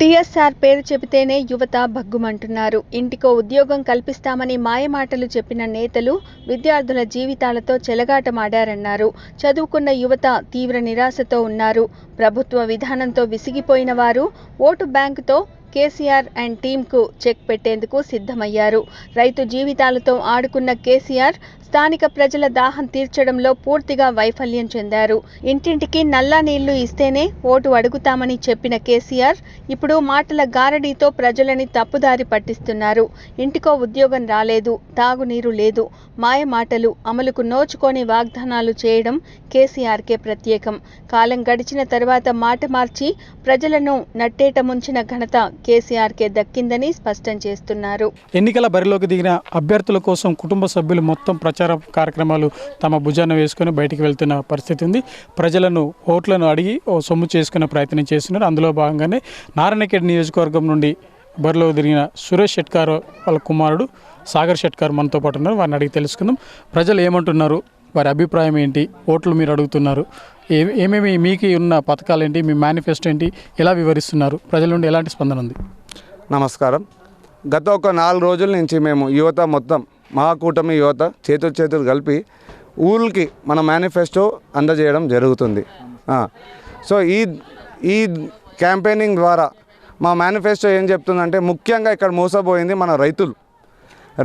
TSR పేరు చెబితేనే యువత భగ్గుమంటున్నారు. ఇంటికో ఉద్యోగం కల్పిస్తామని మాయమాటలు చెప్పిన నేతలు విద్యార్థుల జీవితాలతో చెలగాటమాడారన్నారు. చదువుకున్న యువత తీవ్ర నిరాశతో ఉన్నారు. ప్రభుత్వ విధానంతో విసిగిపోయిన వారు ఓటు బ్యాంకుతో కేసీఆర్ అండ్ టీంకు చెక్ పెట్టేందుకు సిద్ధమయ్యారు. రైతు జీవితాలతో ఆడుకున్న కేసీఆర్ స్థానిక ప్రజల దాహం తీర్చడంలో పూర్తిగా వైఫల్యం చెందారు. ఇంటింటికి నల్లా నీళ్ళు ఇస్తేనే ఓటు అడుగుతామని చెప్పిన కేసీఆర్ ఇప్పుడు మాటల గారడీతో ప్రజలని తప్పుదారి పట్టిస్తున్నారు. ఇంటికో ఉద్యోగం రాలేదు తాగునీరు లేదు మాయ మాటలు అమలుకు నోచుకొని వాగ్దానాలు చేయడం కేసీఆర్కే ప్రత్యేకం. కాలం గడిచిన తర్వాత మాట మార్చి ప్రజలను నట్టేట ముంచిన ఘనత కేసీఆర్కే దక్కిందని స్పష్టం చేస్తున్నారు. ఎన్నికల బరిలోకి దిగిన అభ్యర్థుల కోసం కుటుంబ సభ్యులు మొత్తం ప్రచారం కార్యక్రమాలు తమ భుజాన వేసుకొని బయటికి వెళ్తున్న పరిస్థితి ఉంది. ప్రజలను ఓట్లను అడిగి ఓ సొమ్ము చేసుకునే ప్రయత్నం చేస్తున్నారు. అందులో భాగంగానే నారాయణఖేడ్ నియోజకవర్గం నుండి బరిలో తిరిగిన సురేష్ షెట్కార్ వాళ్ళ కుమారుడు సాగర్ షెట్కార్ మనతో పాటు ఉన్నారు. వారిని అడిగి తెలుసుకుందాం. ప్రజలు ఏమంటున్నారు? వారి అభిప్రాయం ఏంటి? ఓట్లు మీరు అడుగుతున్నారు. ఏ ఏమేమి మీకు ఉన్న పథకాలు ఏంటి? మీ మేనిఫెస్టో ఏంటి? ఎలా వివరిస్తున్నారు? ప్రజల నుండి ఎలాంటి స్పందన ఉంది? నమస్కారం. గత ఒక నాలుగు రోజుల నుంచి మేము యువత మొత్తం మహాకూటమి యువత చేతులు చేతులు కలిపి ఊళ్ళకి మన మేనిఫెస్టో అందజేయడం జరుగుతుంది. సో ఈ ఈ క్యాంపెయినింగ్ ద్వారా మా మేనిఫెస్టో ఏం చెప్తుందంటే ముఖ్యంగా ఇక్కడ మోసపోయింది మన రైతులు.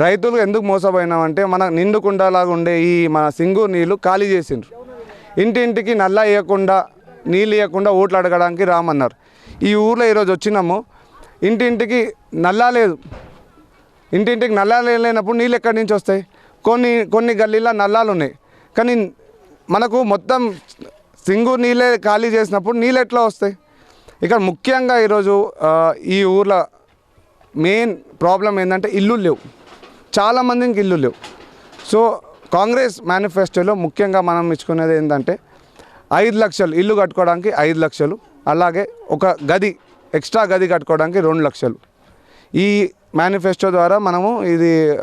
రైతులు ఎందుకు మోసపోయినామంటే మన నిండుకుండలాగా ఉండే ఈ మన సింగు నీళ్ళు ఖాళీ చేసిండ్రు. ఇంటింటికి నల్ల వేయకుండా నీళ్ళు ఇవ్వకుండా ఓట్లు అడగడానికి రామన్నారు. ఈ ఊర్లో ఈరోజు వచ్చినాము. ఇంటింటికి నల్లా లేదు. ఇంటింటికి నల్లాలు లేనప్పుడు నీళ్ళు ఎక్కడి నుంచి వస్తాయి? కొన్ని కొన్ని గల్లీలో నల్లాలు ఉన్నాయి. కానీ మనకు మొత్తం సింగు నీళ్ళే ఖాళీ చేసినప్పుడు నీళ్ళు ఎట్లా వస్తాయి? ఇక్కడ ముఖ్యంగా ఈరోజు ఈ ఊర్లో మెయిన్ ప్రాబ్లం ఏంటంటే ఇల్లు లేవు. చాలామందికి ఇల్లు లేవు. సో కాంగ్రెస్ మేనిఫెస్టోలో ముఖ్యంగా మనం ఇచ్చుకునేది ఏంటంటే ఐదు లక్షలు ఇల్లు కట్టుకోవడానికి ఐదు లక్షలు అలాగే ఒక గది ఎక్స్ట్రా గది కట్టుకోవడానికి రెండు లక్షలు. ఈ మేనిఫెస్టో ద్వారా మనము ఇది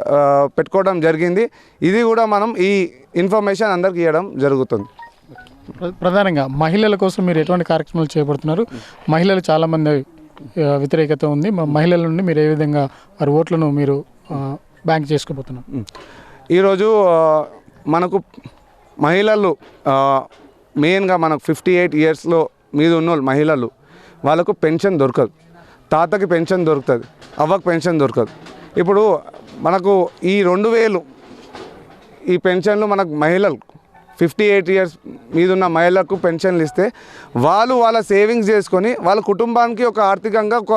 పెట్టుకోవడం జరిగింది. ఇది కూడా మనం ఈ ఇన్ఫర్మేషన్ అందరికి ఇవ్వడం జరుగుతుంది. ప్ర- ప్రధానంగా మహిళల కోసం మీరు ఎటువంటి కార్యక్రమాలు చేపడుతున్నారు? మహిళలు చాలామంది వ్యతిరేకత ఉంది. మహిళల నుండి మీరు ఏ విధంగా వారి ఓట్లను మీరు బ్యాంక్ చేసుకోబోతున్నారు? ఈరోజు మనకు మహిళలు మెయిన్గా మనకు ఫిఫ్టీ ఎయిట్ ఇయర్స్లో మీద ఉన్న వాళ్ళు మహిళలు వాళ్ళకు పెన్షన్ దొరకదు. తాతకి పెన్షన్ దొరుకుతుంది అవ్వకు పెన్షన్ దొరకదు ఇప్పుడు మనకు ఈ రెండు వేలు ఈ పెన్షన్లు మనకు మహిళలు ఫిఫ్టీ ఎయిట్ ఇయర్స్ మీద ఉన్న మహిళలకు పెన్షన్లు ఇస్తే వాళ్ళు వాళ్ళ సేవింగ్స్ చేసుకొని వాళ్ళ కుటుంబానికి ఒక ఆర్థికంగా ఒక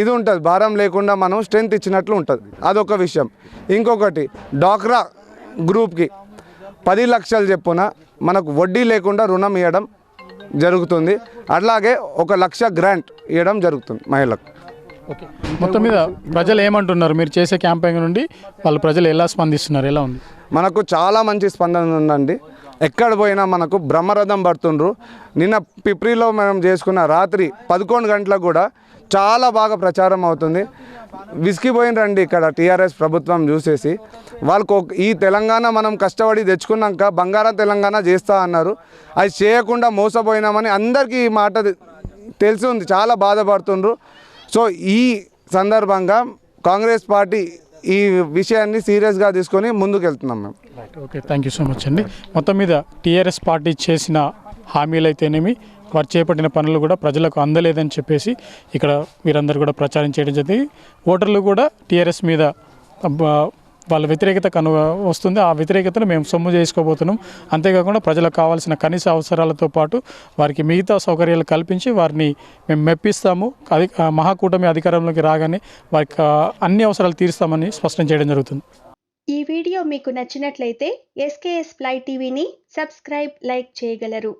ఇది ఉంటుంది. భారం లేకుండా మనం స్ట్రెంత్ ఇచ్చినట్లు ఉంటుంది. అదొక విషయం. ఇంకొకటి డాక్రా గ్రూప్కి పది లక్షలు చెప్పున మనకు వడ్డీ లేకుండా రుణం ఇవ్వడం జరుగుతుంది. అట్లాగే ఒక లక్ష గ్రాంట్ ఇవ్వడం జరుగుతుంది మహిళలకు. ఓకే. మొత్తం మీద ప్రజలు ఏమంటున్నారు? మీరు చేసే క్యాంపెయిన్ నుండి వాళ్ళు ప్రజలు ఎలా స్పందిస్తున్నారు? ఎలా ఉంది? మనకు చాలా మంచి స్పందన ఉందండి. ఎక్కడ పోయినా మనకు బ్రహ్మరథం పడుతుండ్రు. నిన్న పిప్రిలో మనం చేసుకున్న రాత్రి పదకొండు గంటలకు కూడా చాలా బాగా ప్రచారం అవుతుంది. విసిగిపోయినరండి ఇక్కడ టీఆర్ఎస్ ప్రభుత్వం చూసేసి. వాళ్ళకు ఈ తెలంగాణ మనం కష్టపడి తెచ్చుకున్నాక బంగారం తెలంగాణ చేస్తా అన్నారు. అది చేయకుండా మోసపోయినామని అందరికీ ఈ మాట తెలిసి ఉంది. చాలా బాధపడుతుండ్రు. సో ఈ సందర్భంగా కాంగ్రెస్ పార్టీ ఈ విషయాన్ని సీరియస్గా తీసుకొని ముందుకు వెళ్తున్నాం మేము okay thank you so much అండి. మొత్తం మీద టీఆర్ఎస్ పార్టీ చేసిన హామీలు అయితేనేమి వారు చేపట్టిన పనులు కూడా ప్రజలకు అందలేదని చెప్పేసి ఇక్కడ వీరందరూ కూడా ప్రచారం చేయడం జరిగింది. ఓటర్లు కూడా టీఆర్ఎస్ మీద వాళ్ళ వ్యతిరేకత కను వస్తుంది. ఆ వ్యతిరేకతను మేము సొమ్ము చేసుకోబోతున్నాం. అంతేకాకుండా ప్రజలకు కావాల్సిన కనీస అవసరాలతో పాటు వారికి మిగతా సౌకర్యాలు కల్పించి వారిని మేము మెప్పిస్తాము. అది మహాకూటమి అధికారంలోకి రాగానే వారికి అన్ని అవసరాలు తీరుస్తామని స్పష్టం చేయడం జరుగుతుంది. ఈ వీడియో మీకు నచ్చినట్లయితే ఎస్కేఎస్ ఫ్లై టీవీని సబ్స్క్రైబ్ లైక్ చేయగలరు.